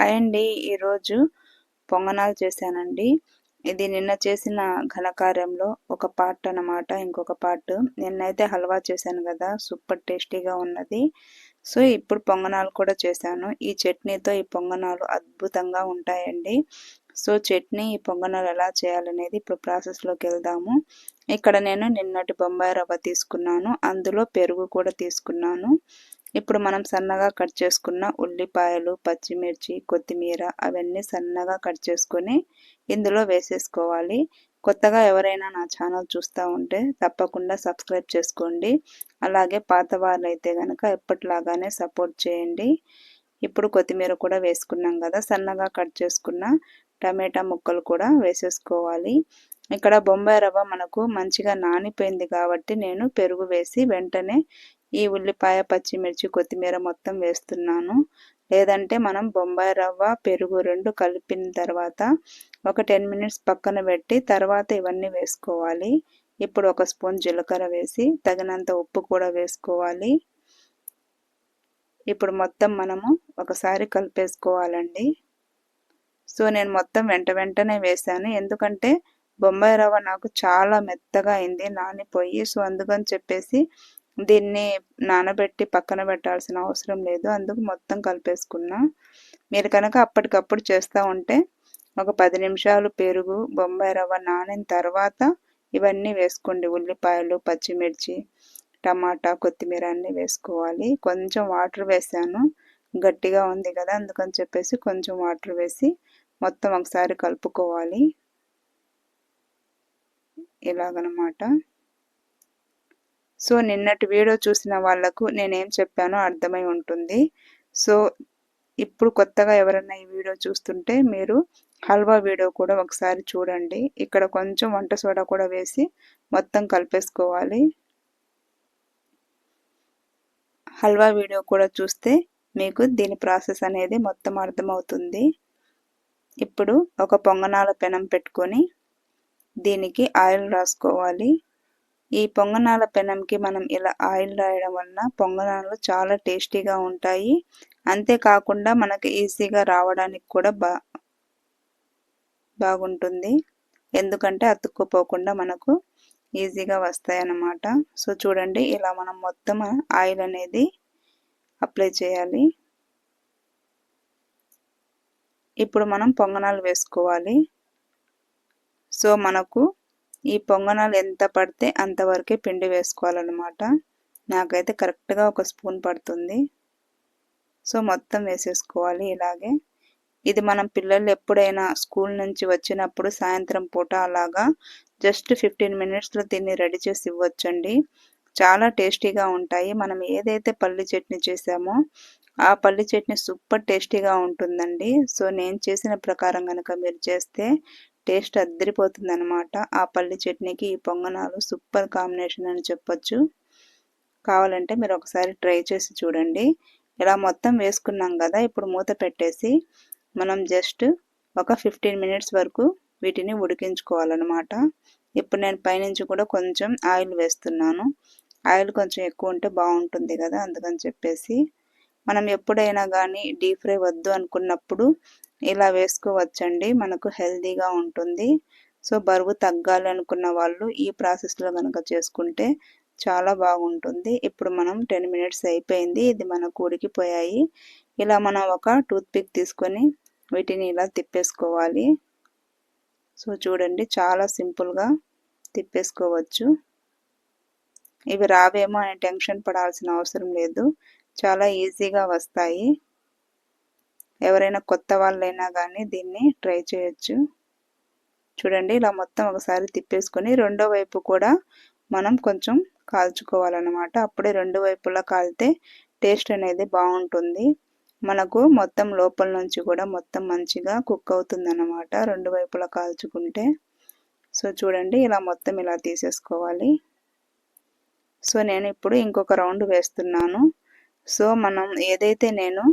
Hi అండి. ఈరోజు పొంగనాలు చేశానండి. ఇది నిన్న చేసిన ఘనకార్యంలో ఒక పార్ట్ అనమాట ఇంకొక పార్ట్. నిన్నైతే హల్వా చేశాను కదా సూపర్ టేస్టీగా ఉన్నది. సో ఇప్పుడు పొంగనాలు కూడా చేశాను. ఈ చట్నీతో ఈ పొంగనాలు అద్భుతంగా ఉంటాయండి. సో చట్నీ ఈ పొంగనాలు ఎలా చేయాలనేది ఇప్పుడు ప్రాసెస్లోకి వెళ్దాము. ఇక్కడ నేను నిన్నటి బొంబాయి రవ్వ తీసుకున్నాను. అందులో పెరుగు కూడా తీసుకున్నాను. ఇప్పుడు మనం సన్నగా కట్ చేసుకున్న ఉల్లిపాయలు పచ్చిమిర్చి కొత్తిమీర అవన్నీ సన్నగా కట్ చేసుకొని ఇందులో వేసేసుకోవాలి. కొత్తగా ఎవరైనా నా ఛానల్ చూస్తూ ఉంటే తప్పకుండా సబ్స్క్రైబ్ చేసుకోండి. అలాగే పాత వాళ్ళు అయితే కనుక ఎప్పటిలాగానే సపోర్ట్ చేయండి. ఇప్పుడు కొత్తిమీర కూడా వేసుకున్నాం కదా సన్నగా కట్ చేసుకున్న టమాటా ముక్కలు కూడా వేసేసుకోవాలి. ఇక్కడ బొంబాయి రవ్వ మనకు మంచిగా నానిపోయింది కాబట్టి నేను పెరుగు వేసి వెంటనే ఈ ఉల్లిపాయ పచ్చిమిర్చి కొత్తిమీర మొత్తం వేస్తున్నాను. లేదంటే మనం బొంబాయి రవ్వ పెరుగు రెండు కలిపిన తర్వాత ఒక టెన్ మినిట్స్ పక్కన పెట్టి తర్వాత ఇవన్నీ వేసుకోవాలి. ఇప్పుడు ఒక స్పూన్ జీలకర్ర వేసి తగినంత ఉప్పు కూడా వేసుకోవాలి. ఇప్పుడు మొత్తం మనము ఒకసారి కలిపేసుకోవాలండి. సో నేను మొత్తం వెంట వెంటనే వేసాను. ఎందుకంటే బొంబాయి రవ్వ నాకు చాలా మెత్తగా అయింది నానిపోయి. సో అందుకని చెప్పేసి దీన్ని నానబెట్టి పక్కన పెట్టాల్సిన అవసరం లేదు. అందుకు మొత్తం కలిపేసుకున్నా. మీరు కనుక అప్పటికప్పుడు చేస్తూ ఉంటే ఒక పది నిమిషాలు పెరుగు బొంబాయి రవ్వ నానిన తర్వాత ఇవన్నీ వేసుకోండి. ఉల్లిపాయలు పచ్చిమిర్చి టమాటా కొత్తిమీర అన్నీ వేసుకోవాలి. కొంచెం వాటర్ వేసాను. గట్టిగా ఉంది కదా అందుకని చెప్పేసి కొంచెం వాటర్ వేసి మొత్తం ఒకసారి కలుపుకోవాలి. ఇలాగనమాట. సో నిన్నటి వీడియో చూసిన వాళ్ళకు నేనేం చెప్పానో అర్థమై ఉంటుంది. సో ఇప్పుడు కొత్తగా ఎవరైనా ఈ వీడియో చూస్తుంటే మీరు హల్వా వీడియో కూడా ఒకసారి చూడండి. ఇక్కడ కొంచెం వంట సోడా కూడా వేసి మొత్తం కలిపేసుకోవాలి. హల్వా వీడియో కూడా చూస్తే మీకు దీని ప్రాసెస్ అనేది మొత్తం అర్థమవుతుంది. ఇప్పుడు ఒక పొంగనాల పెనం పెట్టుకొని దీనికి ఆయిల్ రాసుకోవాలి. ఈ పొంగనాల పెనంకి మనం ఇలా ఆయిల్ రాయడం వలన పొంగనాలు చాలా టేస్టీగా ఉంటాయి. అంతేకాకుండా మనకి ఈజీగా రావడానికి కూడా బా బాగుంటుంది. ఎందుకంటే అతుక్కుపోకుండా మనకు ఈజీగా వస్తాయి అన్నమాట సో చూడండి ఇలా మనం మొత్తం ఆయిల్ అనేది అప్లై చేయాలి. ఇప్పుడు మనం పొంగనాలు వేసుకోవాలి. సో మనకు ఈ పొంగనాలు ఎంత పడితే అంతవరకే పిండి వేసుకోవాలన్నమాట. నాకైతే కరెక్ట్గా ఒక స్పూన్ పడుతుంది. సో మొత్తం వేసేసుకోవాలి ఇలాగే. ఇది మనం పిల్లలు ఎప్పుడైనా స్కూల్ నుంచి వచ్చినప్పుడు సాయంత్రం పూట అలాగా జస్ట్ ఫిఫ్టీన్ మినిట్స్లో దీన్ని రెడీ చేసి ఇవ్వచ్చండి. చాలా టేస్టీగా ఉంటాయి. మనం ఏదైతే పల్లి చట్నీ చేసామో ఆ పల్లి చట్నీ సూపర్ టేస్టీగా ఉంటుందండి. సో నేను చేసిన ప్రకారం కనుక మీరు చేస్తే టేస్ట్ అద్దరిపోతుంది అనమాట ఆ పల్లి చట్నీకి ఈ పొంగనాలు సూపర్ కాంబినేషన్ అని చెప్పొచ్చు. కావాలంటే మీరు ఒకసారి ట్రై చేసి చూడండి. ఇలా మొత్తం వేసుకున్నాం కదా ఇప్పుడు మూత పెట్టేసి మనం జస్ట్ ఒక ఫిఫ్టీన్ మినిట్స్ వరకు వీటిని ఉడికించుకోవాలన్నమాట. ఇప్పుడు నేను పైనుంచి కూడా కొంచెం ఆయిల్ వేస్తున్నాను. ఆయిల్ కొంచెం ఎక్కువ ఉంటే బాగుంటుంది కదా అందుకని చెప్పేసి. మనం ఎప్పుడైనా కానీ డీప్ ఫ్రై వద్దు అనుకున్నప్పుడు ఇలా వేసుకోవచ్చండి. మనకు హెల్దీగా ఉంటుంది. సో బరువు తగ్గాలనుకున్న వాళ్ళు ఈ ప్రాసెస్లో కనుక చేసుకుంటే చాలా బాగుంటుంది. ఇప్పుడు మనం టెన్ మినిట్స్ అయిపోయింది. ఇది మనకు ఉడికిపోయాయి ఇలా మనం ఒక టూత్పిక్ తీసుకొని వీటిని ఇలా తిప్పేసుకోవాలి. సో చూడండి చాలా సింపుల్గా తిప్పేసుకోవచ్చు. ఇవి రావేమో అనే టెన్షన్ పడాల్సిన అవసరం లేదు. చాలా ఈజీగా వస్తాయి. ఎవరైనా కొత్త వాళ్ళైనా కానీ దీన్ని ట్రై చేయొచ్చు. చూడండి ఇలా మొత్తం ఒకసారి తిప్పేసుకొని రెండో వైపు కూడా మనం కొంచెం కాల్చుకోవాలన్నమాట. అప్పుడే రెండు వైపులా కాలితే టేస్ట్ అనేది బాగుంటుంది. మనకు మొత్తం లోపల నుంచి కూడా మొత్తం మంచిగా కుక్ అవుతుంది అన్నమాట రెండు వైపులా కాల్చుకుంటే. సో చూడండి ఇలా మొత్తం ఇలా తీసేసుకోవాలి. సో నేను ఇప్పుడు ఇంకొక రౌండ్ వేస్తున్నాను. సో మనం ఏదైతే నేను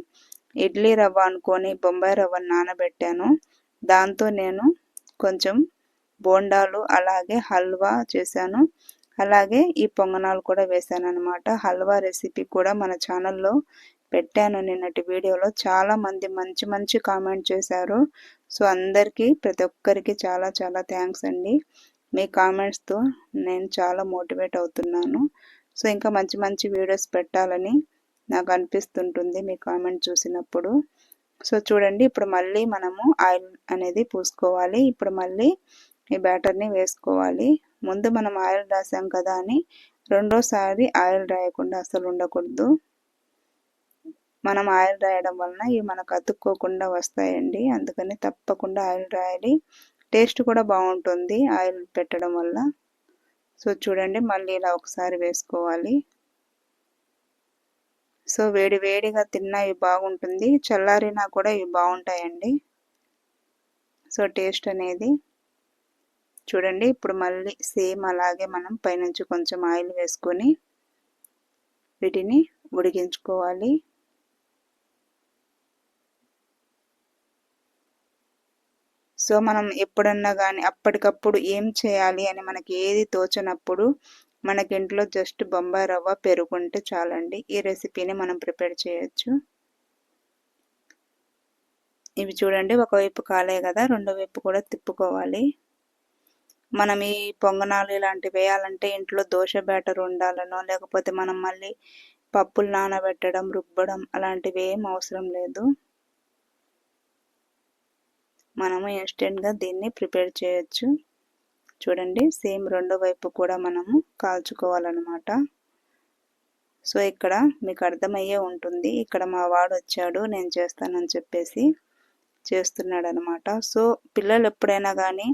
ఇడ్లీ రవ్వ అనుకొని బొంబాయి రవ్వ నానబెట్టాను. దాంతో నేను కొంచెం బోండాలు అలాగే హల్వా చేశాను. అలాగే ఈ పొంగనాలు కూడా వేశాను అనమాట హల్వా రెసిపీ కూడా మన ఛానల్లో పెట్టాను నిన్నటి వీడియోలో. చాలా మంది మంచి మంచి కామెంట్ చేశారు. సో అందరికీ ప్రతి ఒక్కరికి చాలా చాలా థ్యాంక్స్ అండి. మీ కామెంట్స్తో నేను చాలా మోటివేట్ అవుతున్నాను. సో ఇంకా మంచి మంచి వీడియోస్ పెట్టాలని నాకు అనిపిస్తుంటుంది మీ కామెంట్ చూసినప్పుడు. సో చూడండి ఇప్పుడు మళ్ళీ మనము ఆయిల్ అనేది పూసుకోవాలి. ఇప్పుడు మళ్ళీ ఈ బ్యాటర్ని వేసుకోవాలి. ముందు మనం ఆయిల్ రాసాం కదా అని రెండోసారి ఆయిల్ రాయకుండా అసలు ఉండకూడదు. మనం ఆయిల్ రాయడం వలన ఇవి మనకు అతుక్కోకుండా వస్తాయండి. అందుకని తప్పకుండా ఆయిల్ రాయాలి. టేస్ట్ కూడా బాగుంటుంది ఆయిల్ పెట్టడం వల్ల. సో చూడండి మళ్ళీ ఇలా ఒకసారి వేసుకోవాలి. సో వేడి వేడిగా తిన్నా ఇవి బాగుంటుంది. చల్లారినా కూడా ఇవి బాగుంటాయండి. సో టేస్ట్ అనేది చూడండి ఇప్పుడు మళ్ళీ సేమ్ అలాగే మనం పైనుంచి కొంచెం ఆయిల్ వేసుకొని వీటిని ఉడికించుకోవాలి. సో మనం ఎప్పుడన్నా కానీ అప్పటికప్పుడు ఏం చేయాలి అని మనకి ఏది తోచనప్పుడు మనకి ఇంట్లో జస్ట్ బొంబాయి రవ్వ పెరుగుంటే చాలండి. ఈ రెసిపీని మనం ప్రిపేర్ చేయొచ్చు. ఇవి చూడండి ఒకవైపు కాలే కదా రెండో వైపు కూడా తిప్పుకోవాలి. మనం ఈ పొంగనాలు ఇలాంటివి వేయాలంటే ఇంట్లో దోశ బ్యాటర్ ఉండాలనో లేకపోతే మనం మళ్ళీ పప్పులు నానబెట్టడం రుబ్బడం అలాంటివి ఏం అవసరం లేదు. మనము ఇన్స్టెంట్గా దీన్ని ప్రిపేర్ చేయొచ్చు. చూడండి సేమ్ రెండో వైపు కూడా మనము కాల్చుకోవాలన్నమాట. సో ఇక్కడ మీకు అర్థమయ్యే ఉంటుంది ఇక్కడ మా వాడు వచ్చాడు నేను చేస్తానని చెప్పేసి చేస్తున్నాడు అనమాట సో పిల్లలు ఎప్పుడైనా కానీ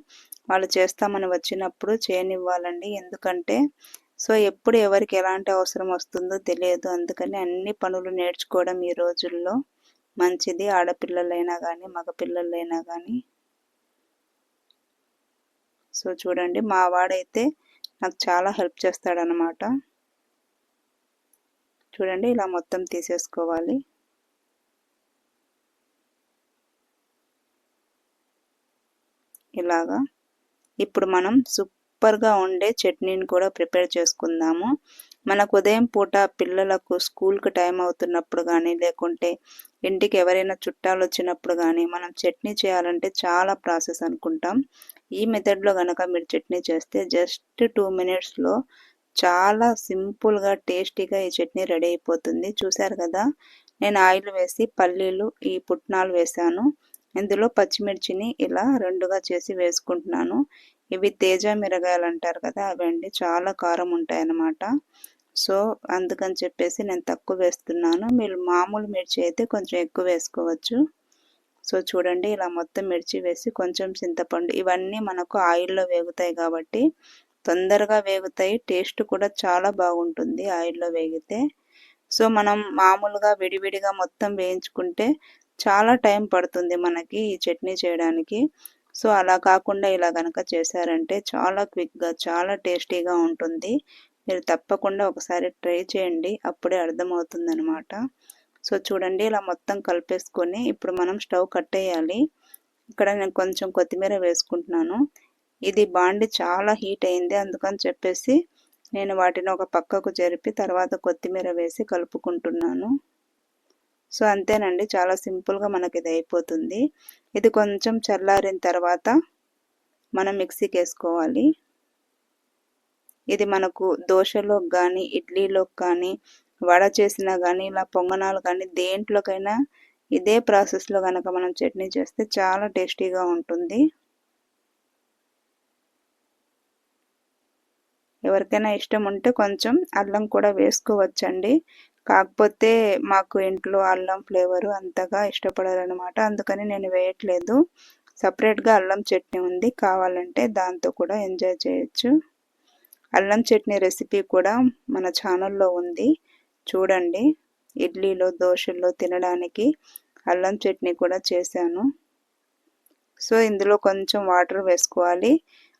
వాళ్ళు చేస్తామని వచ్చినప్పుడు చేయనివ్వాలండి. ఎందుకంటే సో ఎప్పుడు ఎవరికి ఎలాంటి అవసరం వస్తుందో తెలియదు. అందుకని అన్ని పనులు నేర్చుకోవడం ఈ రోజుల్లో మంచిది. ఆడపిల్లలైనా కానీ మగపిల్లలైనా కానీ సో చూడండి మా వాడైతే నాకు చాలా హెల్ప్ చేస్తాడనమాట చూడండి ఇలా మొత్తం తీసేసుకోవాలి. ఇలాగా. ఇప్పుడు మనం సూపర్గా ఉండే చట్నీని కూడా ప్రిపేర్ చేసుకుందాము. మనకు ఉదయం పూట పిల్లలకు స్కూల్కి టైం అవుతున్నప్పుడు కానీ లేకుంటే ఇంటికి ఎవరైనా చుట్టాలు వచ్చినప్పుడు కానీ మనం చట్నీ చేయాలంటే చాలా ప్రాసెస్ అనుకుంటాం. ఈ మెథడ్లో కనుక మీరు చట్నీ చేస్తే జస్ట్ టూ మినిట్స్లో చాలా సింపుల్గా టేస్టీగా ఈ చట్నీ రెడీ అయిపోతుంది. చూసారు కదా? నేను ఆయిల్ వేసి పల్లీలు ఈ పుట్నాలు వేసాను. ఇందులో పచ్చిమిర్చిని ఇలా రెండుగా చేసి వేసుకుంటున్నాను. ఇవి తేజ మిరగాయలు అంటారు కదా? అవండి. చాలా కారం ఉంటాయి అన్నమాట సో అందుకని చెప్పేసి నేను తక్కువ వేస్తున్నాను. మీరు మామూలు మిర్చి అయితే కొంచెం ఎక్కువ వేసుకోవచ్చు. సో చూడండి ఇలా మొత్తం మిర్చి వేసి కొంచెం చింతపండు ఇవన్నీ మనకు ఆయిల్లో వేగుతాయి కాబట్టి తొందరగా వేగుతాయి. టేస్ట్ కూడా చాలా బాగుంటుంది ఆయిల్లో వేగితే. సో మనం మామూలుగా విడివిడిగా మొత్తం వేయించుకుంటే చాలా టైం పడుతుంది మనకి ఈ చట్నీ చేయడానికి. సో అలా కాకుండా ఇలా కనుక చేశారంటే చాలా క్విక్గా చాలా టేస్టీగా ఉంటుంది. మీరు తప్పకుండా ఒకసారి ట్రై చేయండి. అప్పుడే అర్థమవుతుందనమాట సో చూడండి ఇలా మొత్తం కలిపేసుకొని ఇప్పుడు మనం స్టవ్ కట్టేయాలి. ఇక్కడ నేను కొంచెం కొత్తిమీర వేసుకుంటున్నాను. ఇది బాండి చాలా హీట్ అయింది. అందుకని చెప్పేసి నేను వాటిని ఒక పక్కకు జరిపి తర్వాత కొత్తిమీర వేసి కలుపుకుంటున్నాను. సో అంతేనండి. చాలా సింపుల్గా మనకి ఇది అయిపోతుంది. ఇది కొంచెం చల్లారిన తర్వాత మనం మిక్సీకి వేసుకోవాలి. ఇది మనకు దోశలోకి కానీ ఇడ్లీలోకి కానీ వడ చేసినా కానీ ఇలా పొంగనాలు కానీ దేంట్లోకైనా ఇదే ప్రాసెస్లో కనుక మనం చట్నీ చేస్తే చాలా టేస్టీగా ఉంటుంది. ఎవరికైనా ఇష్టం ఉంటే కొంచెం అల్లం కూడా వేసుకోవచ్చండి. కాకపోతే మాకు ఇంట్లో అల్లం ఫ్లేవరు అంతగా ఇష్టపడారనమాట అందుకని నేను వేయట్లేదు. సపరేట్గా అల్లం చట్నీ ఉంది. కావాలంటే దాంతో కూడా ఎంజాయ్ చేయొచ్చు. అల్లం చట్నీ రెసిపీ కూడా మన ఛానల్లో ఉంది. చూడండి. ఇడ్లీలో దోశల్లో తినడానికి అల్లం చట్నీ కూడా చేశాను. సో ఇందులో కొంచెం వాటర్ వేసుకోవాలి.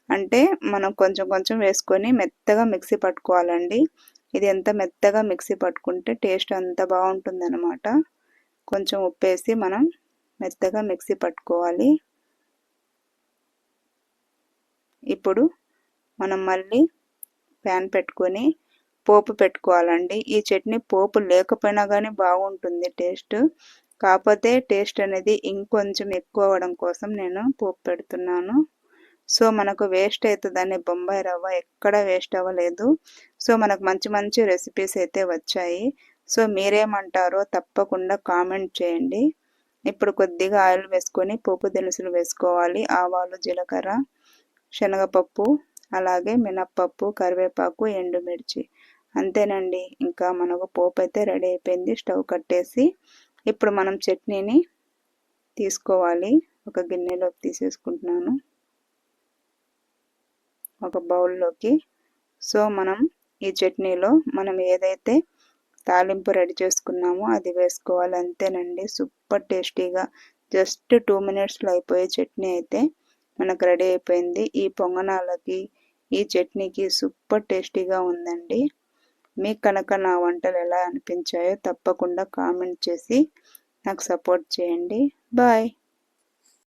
అంటే మనం కొంచెం కొంచెం వేసుకొని మెత్తగా మిక్సీ పట్టుకోవాలండి. ఇది ఎంత మెత్తగా మిక్సీ పట్టుకుంటే టేస్ట్ అంత బాగుంటుంది అనమాట కొంచెం ఉప్పేసి మనం మెత్తగా మిక్సీ పట్టుకోవాలి. ఇప్పుడు మనం మళ్ళీ ప్యాన్ పెట్టుకొని పోపు పెట్టుకోవాలండి. ఈ చట్నీ పోపు లేకపోయినా కానీ బాగుంటుంది టేస్ట్. కాకపోతే టేస్ట్ అనేది ఇంకొంచెం ఎక్కువ అవ్వడం కోసం నేను పోపు పెడుతున్నాను. సో మనకు వేస్ట్ అవుతుందని బొంబాయి రవ్వ ఎక్కడ వేస్ట్ అవ్వలేదు. సో మనకు మంచి మంచి రెసిపీస్ అయితే వచ్చాయి. సో మీరేమంటారో తప్పకుండా కామెంట్ చేయండి. ఇప్పుడు కొద్దిగా ఆయిల్ వేసుకొని పోపు దినుసులు వేసుకోవాలి. ఆవాలు జీలకర్ర శనగపప్పు అలాగే మినప్పప్పు కరివేపాకు ఎండుమిర్చి. అంతేనండి. ఇంకా మనకు పోపు అయితే రెడీ అయిపోయింది. స్టవ్ కట్టేసి ఇప్పుడు మనం చట్నీని తీసుకోవాలి. ఒక గిన్నెలోకి తీసేసుకుంటున్నాను. ఒక బౌల్లోకి. సో మనం ఈ చట్నీలో మనం ఏదైతే తాలింపు రెడీ చేసుకున్నామో అది వేసుకోవాలి. అంతేనండి. సూపర్ టేస్టీగా. జస్ట్ టూ మినిట్స్లో అయిపోయే చట్నీ అయితే మనకు రెడీ అయిపోయింది. ఈ పొంగనాలకి ఈ చట్నీకి సూపర్ టేస్టీగా ఉందండి. మీకు కనుక నా వంటలు ఎలా అనిపించాయో తప్పకుండా కామెంట్ చేసి నాకు సపోర్ట్ చేయండి. బాయ్.